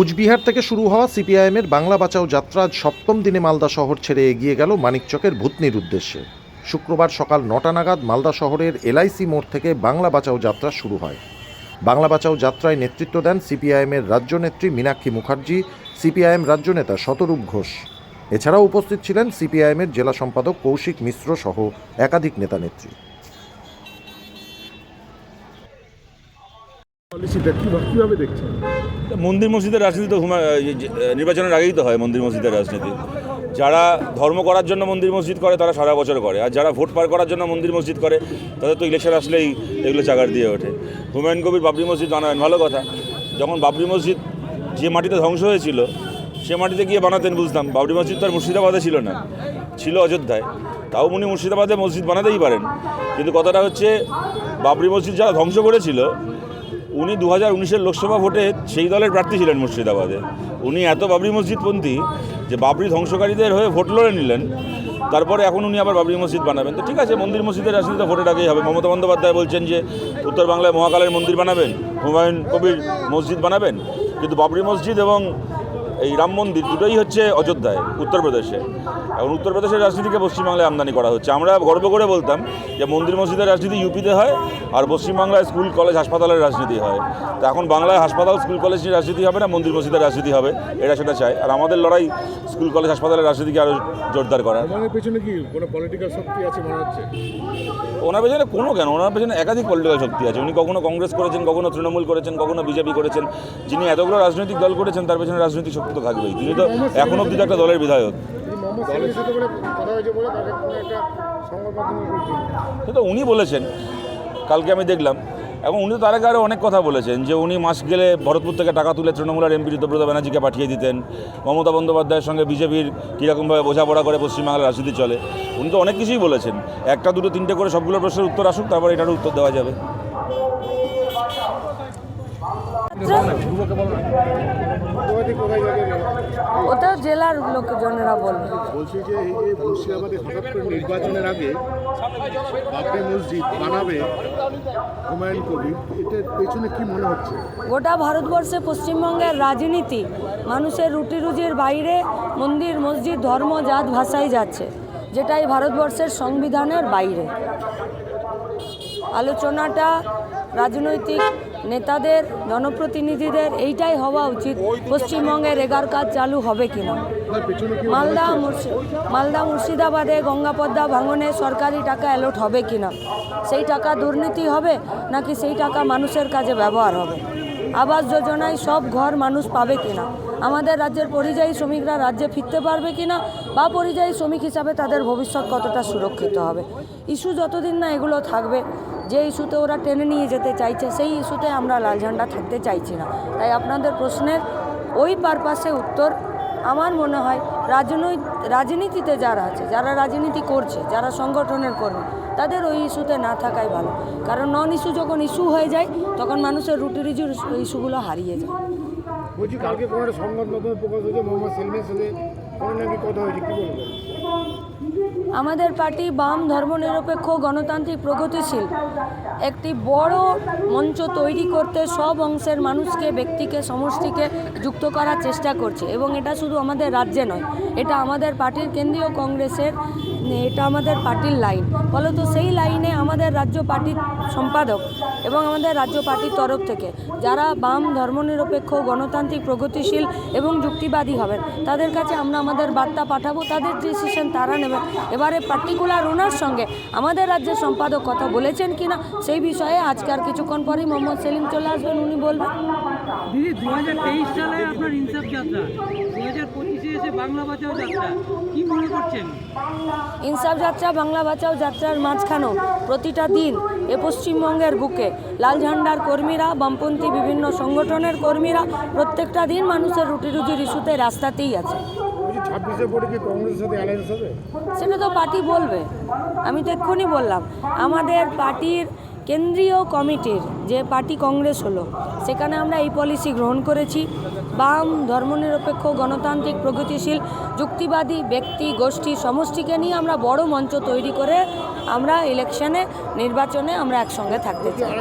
কুচবিহার থেকে শুরু হওয়া সিপিআইএমের বাংলা বাঁচাও যাত্রা আজ সপ্তম দিনে মালদা শহর ছেড়ে এগিয়ে গেল মানিকচকের ভূতনির উদ্দেশ্যে। শুক্রবার সকাল নটা নাগাদ মালদা শহরের এলআইসি মোড় থেকে বাংলা বাঁচাও যাত্রা শুরু হয়। বাংলা বাঁচাও যাত্রায় নেতৃত্ব দেন সিপিআইএমের রাজ্য নেত্রী মীনাক্ষী মুখার্জি, সিপিআইএম রাজ্য নেতা শতরূপ ঘোষ। এছাড়াও উপস্থিত ছিলেন সিপিআইএমের জেলা সম্পাদক কৌশিক মিশ্র সহ একাধিক নেতা কীভাবে কীভাবে দেখছেন? মন্দির মসজিদের রাজনীতি তো নির্বাচনের আগেই তো হয় মন্দির মসজিদের রাজনীতি। যারা ধর্ম করার জন্য মন্দির মসজিদ করে, তারা সারা বছর করে। আর যারা ভোট পার করার জন্য মন্দির মসজিদ করে, তাদের তো ইলেকশন আসলেই এগুলো চাগার দিয়ে ওঠে। হুমায়ুন কবির বাবরি মসজিদ বানাবেন ভালো কথা। যখন বাবরি মসজিদ যে মাটিতে ধ্বংস হয়েছিল, সে মাটিতে গিয়ে বানাতেন বুঝতাম। বাবরি মসজিদ তো আর মুর্শিদাবাদে ছিল না, ছিল অযোধ্যায়। তাও উনি মুর্শিদাবাদে মসজিদ বানাতেই পারেন। কিন্তু কথাটা হচ্ছে, বাবরি মসজিদ যারা ধ্বংস করেছিল উনি দু হাজার উনিশের লোকসভা ভোটে সেই দলের প্রার্থী ছিলেন মুর্শিদাবাদে। উনি এত বাবরি মসজিদপন্থী যে বাবরি ধ্বংসকারীদের হয়ে ভোট লড়ে নিলেন। তারপরে এখন উনি আবার বাবরি মসজিদ বানাবেন। তো ঠিক আছে, মন্দির মসজিদের রাজনীতি ভোটে আগেই হবে। মমতা বন্দ্যোপাধ্যায় বলছেন যে, উত্তর বাংলায় মহাকালের মন্দির বানাবেন, হুমায়ুন কবির মসজিদ বানাবেন। কিন্তু বাবরি মসজিদ এবং এই রাম মন্দির দুটোই হচ্ছে অযোধ্যায় উত্তরপ্রদেশে এখন উত্তরপ্রদেশের রাজনীতিকে পশ্চিমবাংলায় আমদানি করা হচ্ছে। আমরা গর্ব করে বলতাম যে মন্দির মসজিদের রাজনীতি ইউপিতে হয় আর পশ্চিমবাংলায় স্কুল, কলেজ, হাসপাতালের রাজনীতি হয়। তো এখন বাংলায় হাসপাতাল, স্কুল কলেজের রাজনীতি হবে না, মন্দির মসজিদের রাজনীতি হবে, এটা সেটা চাই। আর আমাদের লড়াই স্কুল কলেজ হাসপাতালের রাজনীতিকে আরও জোরদার করা আমাদের পেছনে কি কোনো পলিটিক্যাল শক্তি আছে মনে হচ্ছে? ওনার পেছনে কোনো কেন? ওনার পেছনে একাধিক পলিটিক্যাল শক্তি আছে। উনি কখনো কংগ্রেস করেছেন কখনো তৃণমূল করেছেন কখনো বিজেপি করেছেন। যিনি এতগুলো রাজনৈতিক দল করেছেন তার পেছনে রাজনৈতিক শক্তি তো থাকবেই। তিনি তো এখন অব্দি তো একটা দলের বিধায়ক। সে তো উনি বলেছেন। কালকে আমি দেখলাম এবং উনি তো তার আগে আরও অনেক কথা বলেছেন যে উনি মাস গেলে ভরতপুর থেকে টাকা তুলে তৃণমূলের এমপি ঋতব্রত ব্যানার্জিকে পাঠিয়ে দিতেন। মমতা বন্দ্যোপাধ্যায়ের সঙ্গে বিজেপির কীরকমভাবে বোঝাপড়া করে পশ্চিমবাংলার রাজনীতি চলে। উনি তো অনেক কিছুই বলেছেন। একটা, দুটো, তিনটে করে সবগুলো প্রশ্নের উত্তর আসুক, তারপর এটারও উত্তর দেওয়া যাবে মুখ্যমন্ত্রী কোথায় যাবে ওটা জেলার লোকজনেরা বলবে। বলছি যে এই যে মুর্শিদাবাদে হঠাৎ করে নির্বাচনের আগে বাবরি মসজিদ বানাবে হুমায়ুন কবির এটার পেছনে কি মনে হচ্ছে? গোটা ভারতবর্ষে পশ্চিমবঙ্গের রাজনীতি মানুষের রুটি রুজির বাইরে মন্দির মসজিদ ধর্ম জাত ভাষায় যাচ্ছে যেটাই ভারতবর্ষের সংবিধানের বাইরে। আলোচনাটা রাজনৈতিক নেতাদের, জনপ্রতিনিধিদের এইটাই হওয়া উচিত, পশ্চিমবঙ্গের এগার কাজ চালু হবে কিনা। মালদা মালদা মুর্শিদাবাদে গঙ্গাপদ্মা ভাঙনে সরকারি টাকা অ্যালোট হবে কিনা? সেই টাকা দুর্নীতি হবে নাকি সেই টাকা মানুষের কাজে ব্যবহার হবে? আবাস যোজনায় সব ঘর মানুষ পাবে কিনা? আমাদের রাজ্যের পরিযায়ী শ্রমিকরা রাজ্যে ফিরতে পারবে কিনা? বা পরিযায়ী শ্রমিক হিসাবে তাদের ভবিষ্যৎ কতটা সুরক্ষিত হবে? ইস্যু যতদিন না এগুলো থাকবে যে ইস্যুতে ওরা টেনে নিয়ে যেতে চাইছে, সেই ইস্যুতে আমরা লাল ঝান্ডা থাকতে চাইছি না। তাই আপনাদের প্রশ্নের ওই পারপাসে উত্তর আমার মনে হয় রাজনৈতিক রাজনীতিতে যারা আছে, যারা রাজনীতি করছে, যারা সংগঠনের কর্মী, তাদের ওই ইস্যুতে না থাকাই ভালো। কারণ নন ইস্যু যখন ইস্যু হয়ে যায়, তখন মানুষের রুটি রুজির ইস্যুগুলো হারিয়ে যায়। বলছি, কালকে কোনো সংবাদ মাধ্যমে প্রকাশ হয়েছে, মোহাম্মদ সেলিমের সাথে কোনো নাকি কথা হয়েছে, কি বলব আমাদের পার্টি বাম ধর্মনিরপেক্ষ গণতান্ত্রিক প্রগতিশীল। একটি বড় মঞ্চ তৈরি করতে সব অংশের মানুষকে, ব্যক্তিকে, সমষ্টিকে যুক্ত করার চেষ্টা করছে। এবং এটা শুধু আমাদের রাজ্যে নয়, এটা আমাদের পার্টির কেন্দ্রীয় কংগ্রেসের এটা আমাদের পার্টির লাইন। ফলত সেই লাইনে আমাদের রাজ্য পার্টির সম্পাদক এবং আমাদের রাজ্য পার্টির তরফ থেকে যারা বাম ধর্মনিরপেক্ষ, গণতান্ত্রিক, প্রগতিশীল এবং যুক্তিবাদী হবেন, তাদের কাছে আমরা আমাদের বার্তা পাঠাবো, তাদের ডিসিশন তারা নেবেন। এবারে পার্টিকুলার ওনার সঙ্গে আমাদের রাজ্যের সম্পাদক কথা বলেছেন কিনা, সেই বিষয়ে আজকে আর কিছুক্ষণ পরেই মোহাম্মদ সেলিম চলে আসবেন, উনি বলবেন। দিদি দু হাজার তেইশ সালে আপনার ইনসাফ যাত্রা দু হাজার পঁচিশে এসে বাংলা বাঁচাও যাত্রা কি মনে করছেন? ইনসাফ যাত্রা বাংলা বাঁচাও যাত্রার মাঝখানেও প্রতিটা দিন এ পশ্চিমবঙ্গের বুকে লাল ঝান্ডার কর্মীরা বামপন্থী বিভিন্ন সংগঠনের কর্মীরা প্রত্যেকটা দিন মানুষের রুটি রুজির ইস্যুতে রাস্তাতেই আছে। ছাব্বিশে পরে কি কংগ্রেসের সাথে অ্যালায়েন্স হবে? সেটা তো পার্টি বলবে। আমি তো এক্ষুনি বললাম আমাদের পার্টির কেন্দ্রীয় কমিটির যে পার্টি কংগ্রেস হলো, সেখানে আমরা এই পলিসি গ্রহণ করেছি। বাম, ধর্মনিরপেক্ষ, গণতান্ত্রিক, প্রগতিশীল, যুক্তিবাদী ব্যক্তি, গোষ্ঠী, সমষ্টিকে নিয়ে আমরা বড় মঞ্চ তৈরি করে আমরা ইলেকশনে, নির্বাচনে আমরা একসঙ্গে থাকতে চাই।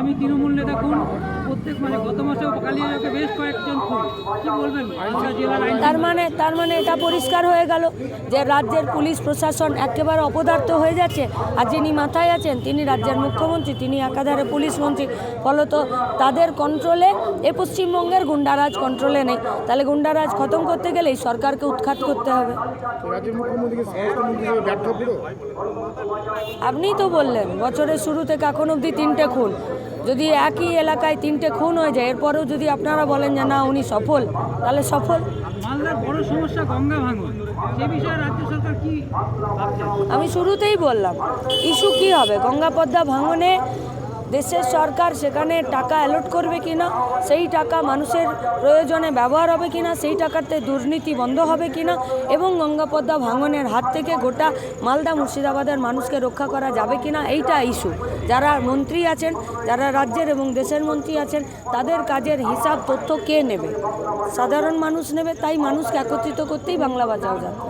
আমি তৃণমূল নেতা খুন প্রত্যেক মানে গত মাসেও কালিয়াকে বেশ কয়েকজন খুন। কি বলবেন? তার মানে তার মানে এটা পরিষ্কার হয়ে গেল যে রাজ্যের পুলিশ প্রশাসন একেবারে অপদার্থ হয়ে যাচ্ছে। আর যিনি মাথায় আছেন তিনি রাজ্যের মুখ্যমন্ত্রী তিনি একাধারে পুলিশ মন্ত্রী। ফলত তাদের কন্ট্রোলে এ পশ্চিমবঙ্গের গুন্ডারাজ কন্ট্রোলে নেই। তাহলে গুন্ডারাজ খতম করতে গেলেই সরকারকে উৎখাত করতে হবে। আপনিই তো বললেন বছরের শুরু থেকে এখন অবধি তিনটে খুন। যদি একই এলাকায় তিনটে খুন হয়ে যায় এরপরেও যদি আপনারা বলেন যে না উনি সফল তাহলে সফল। বড় সমস্যা গঙ্গা ভাঙন। বিষয়ে রাজ্য সরকার কি আমি শুরুতেই বললাম ইস্যু কি হবে? গঙ্গা পদ্মা ভাঙনে দেশের সরকার সেখানে টাকা অ্যালট করবে কিনা, সেই টাকা মানুষের প্রয়োজনে ব্যবহার হবে কি না সেই টাকাতে দুর্নীতি বন্ধ হবে কিনা এবং গঙ্গা পদ্মা ভাঙনের হাত থেকে গোটা মালদা মুর্শিদাবাদের মানুষকে রক্ষা করা যাবে কি না এইটা ইস্যু যারা মন্ত্রী আছেন, যারা রাজ্যের এবং দেশের মন্ত্রী আছেন, তাদের কাজের হিসাব তথ্য কে নেবে? সাধারণ মানুষ নেবে, তাই মানুষকে একত্রিত করতেই বাংলা বাঁচাও যাত্রা